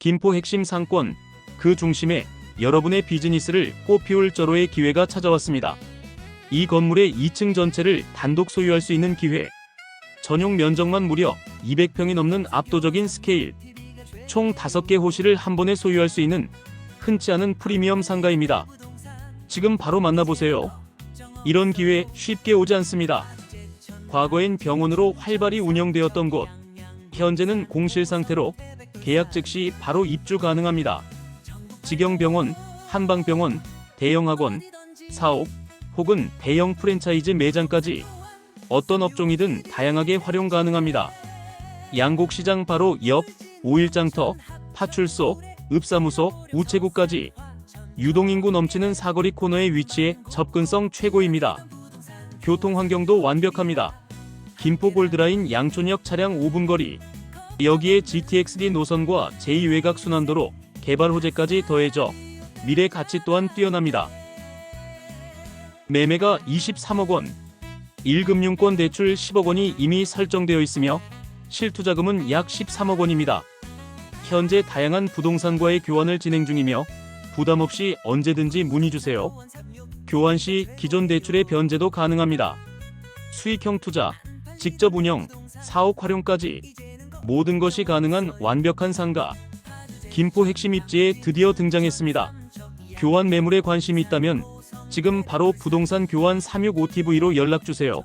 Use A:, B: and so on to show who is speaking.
A: 김포 핵심 상권 그 중심에 여러분의 비즈니스를 꽃피울 절호의 기회가 찾아왔습니다. 이 건물의 2층 전체를 단독 소유할 수 있는 기회. 전용 면적만 무려 200평이 넘는 압도적인 스케일. 총 5개 호실을 한 번에 소유할 수 있는 흔치 않은 프리미엄 상가입니다. 지금 바로 만나보세요. 이런 기회 쉽게 오지 않습니다. 과거엔 병원으로 활발히 운영되었던 곳, 현재는 공실 상태로 계약 즉시 바로 입주 가능합니다. 직영병원, 한방병원, 대형학원, 사옥, 혹은 대형 프랜차이즈 매장까지 어떤 업종이든 다양하게 활용 가능합니다. 양곡시장 바로 옆, 오일장터, 파출소, 읍사무소, 우체국까지 유동인구 넘치는 사거리 코너에 위치해 접근성 최고입니다. 교통 환경도 완벽합니다. 김포 골드라인 양촌역 차량 5분 거리. 여기에 GTX-D 노선과 제2외곽 순환도로 개발 호재까지 더해져 미래 가치 또한 뛰어납니다. 매매가 23억 원, 1금융권 대출 10억 원이 이미 설정되어 있으며 실투자금은 약 13억 원입니다. 현재 다양한 부동산과의 교환을 진행 중이며 부담 없이 언제든지 문의 주세요. 교환 시 기존 대출의 변제도 가능합니다. 수익형 투자, 직접 운영, 사옥 활용까지 모든 것이 가능한 완벽한 상가. 김포 핵심 입지에 드디어 등장했습니다. 교환 매물에 관심이 있다면 지금 바로 부동산 교환 365TV로 연락 주세요.